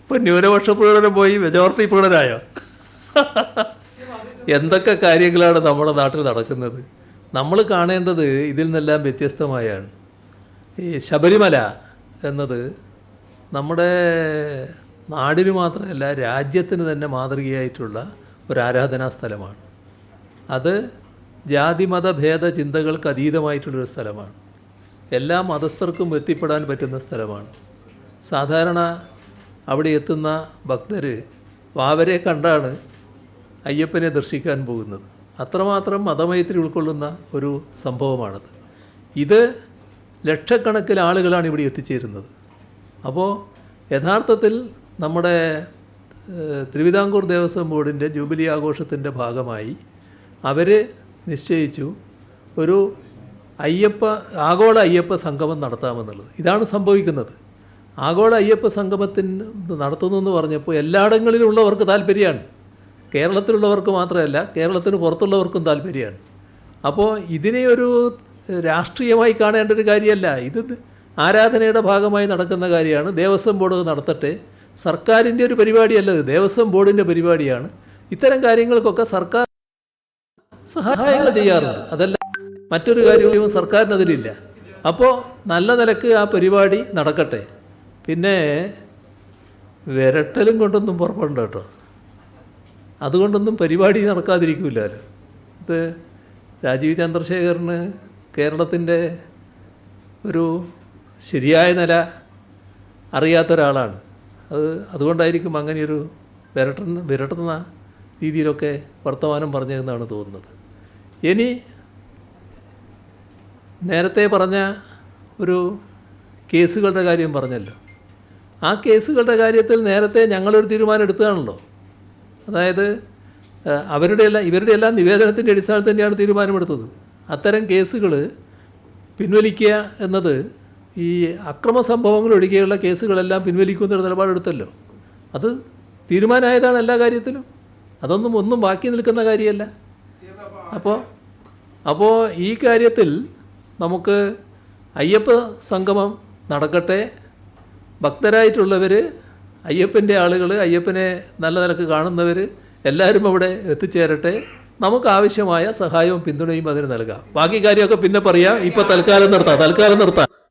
ഇപ്പം ന്യൂനപക്ഷ പ്രകടനം പോയി മെജോറിറ്റി പ്രകടനമായോ എന്തൊക്കെ കാര്യങ്ങളാണ് നമ്മുടെ നാട്ടിൽ നടക്കുന്നത്? നമ്മൾ കാണേണ്ടത് ഇതിൽ നിന്നെല്ലാം വ്യത്യസ്തമായാണ്. ഈ ശബരിമല എന്നത് നമ്മുടെ നാടിന് മാത്രമല്ല രാജ്യത്തിന് തന്നെ മാതൃകയായിട്ടുള്ള ഒരു ആരാധനാ സ്ഥലമാണ്. അത് ജാതിമത ഭേദ ചിന്തകൾക്ക് അതീതമായിട്ടുള്ളൊരു സ്ഥലമാണ്. എല്ലാ മതസ്ഥർക്കും എത്തിപ്പെടാൻ പറ്റുന്ന സ്ഥലമാണ്. സാധാരണ അവിടെ എത്തുന്ന ഭക്തർ വാവരെ കണ്ടാണ് അയ്യപ്പനെ ദർശിക്കാൻ പോകുന്നത്. അത്രമാത്രം മതമൈത്രി ഉൾക്കൊള്ളുന്ന ഒരു സംഭവമാണത്. ഇത് ലക്ഷക്കണക്കിന് ആളുകളാണ് ഇവിടെ എത്തിച്ചേരുന്നത്. അപ്പോൾ യഥാർത്ഥത്തിൽ നമ്മുടെ തിരുവിതാംകൂർ ദേവസ്വം ബോർഡിന്റെ ജൂബിലി ആഘോഷത്തിന്റെ ഭാഗമായി അവർ നിശ്ചയിച്ചു ഒരു അയ്യപ്പ ആഗോള അയ്യപ്പ സംഗമം നടത്താമെന്നുള്ളത്. ഇതാണ് സംഭവിക്കുന്നത്. ആഗോള അയ്യപ്പ സംഗമത്തിന് നടത്തുന്നു എന്ന് പറഞ്ഞപ്പോൾ എല്ലായിടങ്ങളിലും ഉള്ളവർക്ക് താല്പര്യമാണ്. കേരളത്തിലുള്ളവർക്ക് മാത്രമല്ല കേരളത്തിന് പുറത്തുള്ളവർക്കും താല്പര്യമാണ്. അപ്പോൾ ഇതിനെ ഒരു രാഷ്ട്രീയമായി കാണേണ്ട ഒരു കാര്യമല്ല. ഇത് ആരാധനയുടെ ഭാഗമായി നടക്കുന്ന കാര്യമാണ്. ദേവസ്വം ബോർഡ് നടത്തട്ടെ. സർക്കാരിന്റെ ഒരു പരിപാടിയല്ല ഇത്. ദേവസ്വം ബോർഡിന്റെ പരിപാടിയാണ്. ഇത്തരം കാര്യങ്ങൾക്കൊക്കെ സർക്കാർ സഹായങ്ങൾ ചെയ്യാറുണ്ട്. അതല്ല മറ്റൊരു കാര്യവും സർക്കാരിന് അതിലില്ല അപ്പോൾ നല്ല നിലയ്ക്ക് ആ പരിപാടി നടക്കട്ടെ. പിന്നെ വിരട്ടലും കൊണ്ടൊന്നും പുറപ്പെടണ്ട കേട്ടോ. അതുകൊണ്ടൊന്നും പരിപാടി നടക്കാതിരിക്കില്ലല്ലോ ഇത് രാജീവ് ചന്ദ്രശേഖറിന് കേരളത്തിന്റെ ഒരു ശരിയായ നില അറിയാത്ത ഒരാളാണ്. അത് അതുകൊണ്ടായിരിക്കും അങ്ങനെയൊരു വിരട്ടുന്ന വിരട്ടുന്ന രീതിയിലൊക്കെ വർത്തമാനം പറഞ്ഞതെന്നാണ് തോന്നുന്നത്. ഇനി നേരത്തെ പറഞ്ഞ ഒരു കേസുകളുടെ കാര്യം പറഞ്ഞല്ലോ. ആ കേസുകളുടെ കാര്യത്തിൽ നേരത്തെ ഞങ്ങളൊരു തീരുമാനം എടുത്തതാണല്ലോ. അതായത് അവരുടെ എല്ലാം ഇവരുടെ എല്ലാം നിവേദനത്തിന്റെ അടിസ്ഥാനത്തിൽ തന്നെയാണ് തീരുമാനമെടുത്തത്. അത്തരം കേസുകൾ പിൻവലിക്കുക എന്നത് ഈ അക്രമ സംഭവങ്ങൾ ഒഴികെയുള്ള കേസുകളെല്ലാം പിൻവലിക്കുന്ന ഒരു നിലപാടെടുത്തല്ലോ. അത് തീരുമാനമായതാണ് എല്ലാ കാര്യത്തിലും. അതൊന്നും ഒന്നും ബാക്കി നിൽക്കുന്ന കാര്യമല്ല. അപ്പോൾ അപ്പോൾ ഈ കാര്യത്തിൽ നമുക്ക് അയ്യപ്പ സംഗമം നടക്കട്ടെ ഭക്തരായിട്ടുള്ളവർ അയ്യപ്പന്റെ ആളുകൾ അയ്യപ്പനെ നല്ല നിലയ്ക്ക് കാണുന്നവർ എല്ലാവരും അവിടെ എത്തിച്ചേരട്ടെ. നമുക്ക് ആവശ്യമായ സഹായവും പിന്തുണയും അതിന് നൽകാം. ബാക്കി കാര്യമൊക്കെ പിന്നെ പറയാം. ഇപ്പോൾ തൽക്കാലം നിർത്താം. തൽക്കാലം നിർത്താം.